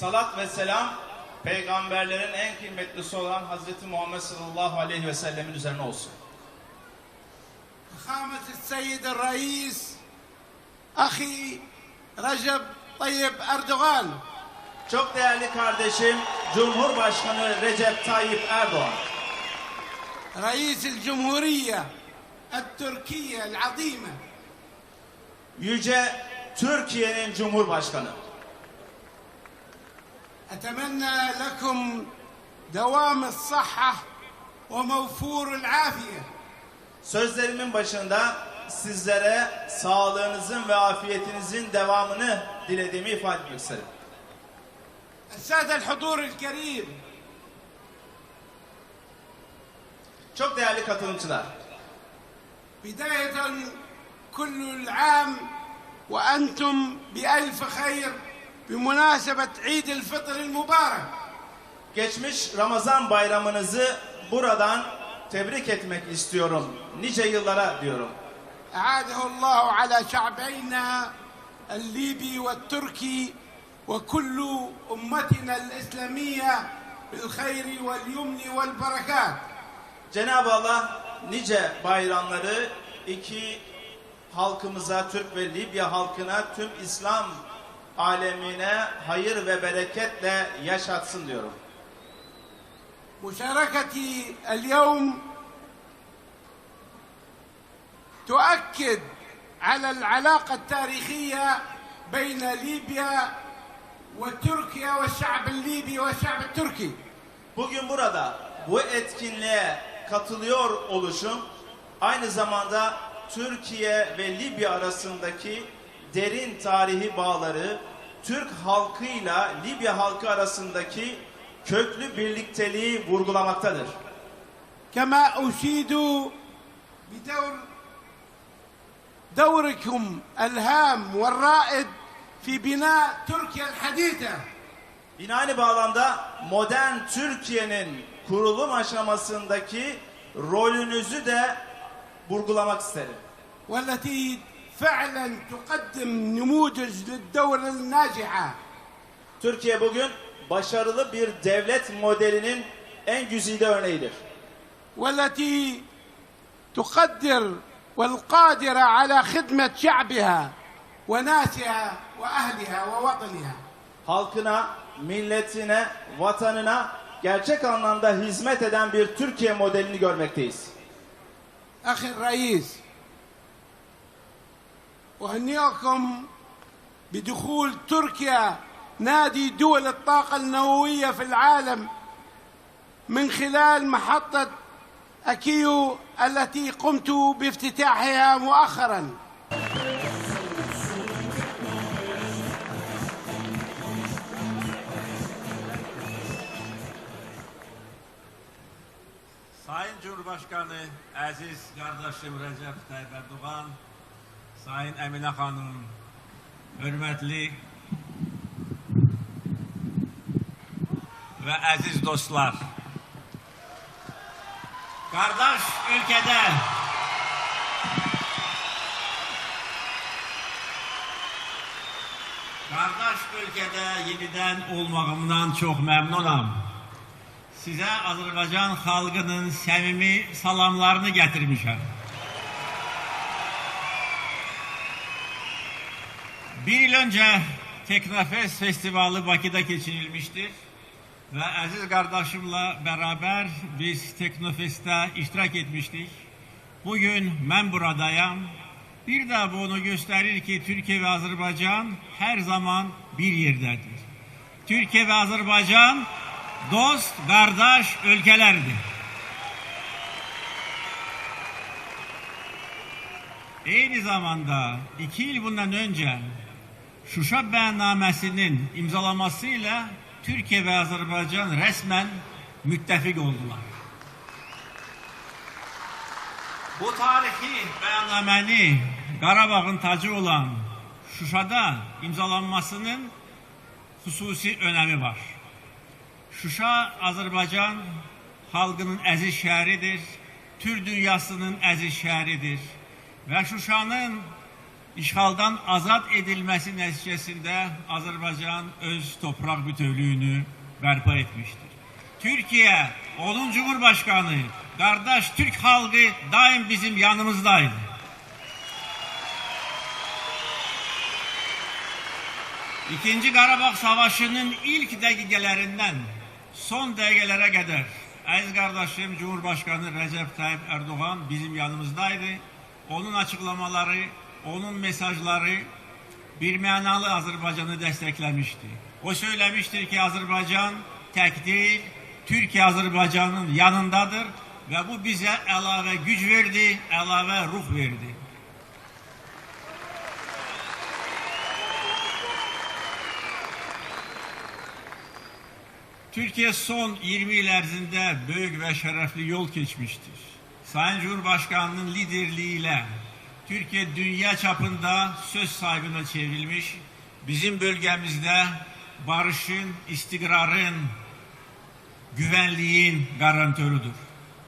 Salat ve selam peygamberlerin en kıymetlisi olan Hazreti Muhammed sallallahu aleyhi ve sellemin üzerine olsun. فخامة السيد الرئيس أخي رجب طيب أردوغان Çok değerli kardeşim Cumhurbaşkanı Recep Tayyip Erdoğan, رئيس الجمهورية التركية العظيمة Yüce Türkiye'nin Cumhurbaşkanı. أتمنى لكم دوام الصحة وموفور العافية Sözlerimin başında sizlere sağlığınızın ve afiyetinizin devamını dilediğimi ifade etmek isterim. السادة الحضور الكريم Çok değerli katılımcılar, بداية كل العام وأنتم بألف خير بمناسبة عيد الفطر المبارك geçmiş Ramazan bayramınızı buradan tebrik etmek istiyorum. Nice yıllara diyorum. أعاده الله على شعبينا الليبي والتركي وكل أمتنا الإسلامية بالخير واليمن والبركات Cenab-ı Allah nice bayramları iki halkımıza, Türk ve Libya halkına, tüm İslam alemine hayır ve bereketle yaşatsın diyorum. مشاركتي اليوم تؤكد على العلاقة التاريخية بين ليبيا وتركيا والشعب الليبي والشعب التركي Bugün burada bu etkinliğe katılıyor oluşum aynı zamanda Türkiye ve Libya arasındaki derin tarihi bağları, Türk halkıyla Libya halkı arasındaki köklü birlikteliği vurgulamaktadır. كما أشيد بدور دوركم الهام والرائد في بناء تركيا الحديثة Yine aynı bağlamda modern Türkiye'nin kurulum aşamasındaki rolünüzü de vurgulamak isterim. والتي فعلا تقدم نموذج للدولة الناجحة Türkiye bugün başarılı bir devlet modelinin en güzide örneğidir. والتي تقدر والقادرة على خدمة شعبها وناسها وأهلها ووطنها Halkına, milletine, vatanına gerçek anlamda hizmet eden bir Türkiye modelini görmekteyiz. أخي الرئيس أهنئكم بدخول تركيا نادي دول الطاقة النووية في العالم من خلال محطة أكيو التي قمت بافتتاحها مؤخرا. Sayın Cumhurbaşkanı, əziz qardaşım Rəcəb Tayyip Erdoğan, Sayın Əminə xanım, hörmətli və əziz dostlar. Qardaş ölkədə Qardaş ölkədə yenidən olmağımdan çox məmnunam. Sizə Azərbaycan xalqının səmimi salamlarını gətirmişəm. Bir il önce Teknofest Festivali Bakı'da geçirilmiştir. Ve aziz kardeşimle beraber biz Teknofest'te iştirak etmiştik. Bugün ben buradayım. Bir de bunu gösterir ki Türkiye ve Azerbaycan her zaman bir yerdedir. Türkiye ve Azerbaycan dost, kardeş ülkelerdir. Aynı zamanda iki yıl bundan önce Şuşa beyannamesinin imzalamasıyla Türkiye ve Azerbaycan resmen müttefik oldular. Bu tarihi beyannameni Qarabağın tacı olan Şuşada imzalanmasının hususi önemi var. Şuşa Azərbaycan xalqının əziz şəhəridir. Tür dünyasının əziz şəhəridir. Və Şuşanın işğaldan azad edilmesi neticesinde Azerbaycan öz toprak bütövlüğünü bərpa etmiştir. Türkiye, onun Cumhurbaşkanı, kardeş Türk halkı daim bizim yanımızdaydı. İkinci Qarabağ Savaşı'nın ilk dəqiqələrindən son dəqiqələrə qədər əziz qardaşım Cumhurbaşkanı Recep Tayyip Erdoğan bizim yanımızdaydı. Onun açıklamaları, onun mesajları bir mənalı Azərbaycanı dəstəkləmişdi. O söyləmişdir ki, Azərbaycan tək deyil, Türkiye Azərbaycanın yanındadır və bu bizə əlavə güc verdi, əlavə ruh verdi. Türkiye son 20 yıl ərzində böyük və şərəfli yol keçmiştir. Sayın Cumhurbaşkanının liderliğiyle Türkiye dünya çapında söz sahibine çevrilmiş, bizim bölgemizde barışın, istikrarın, güvenliğin garantörüdür.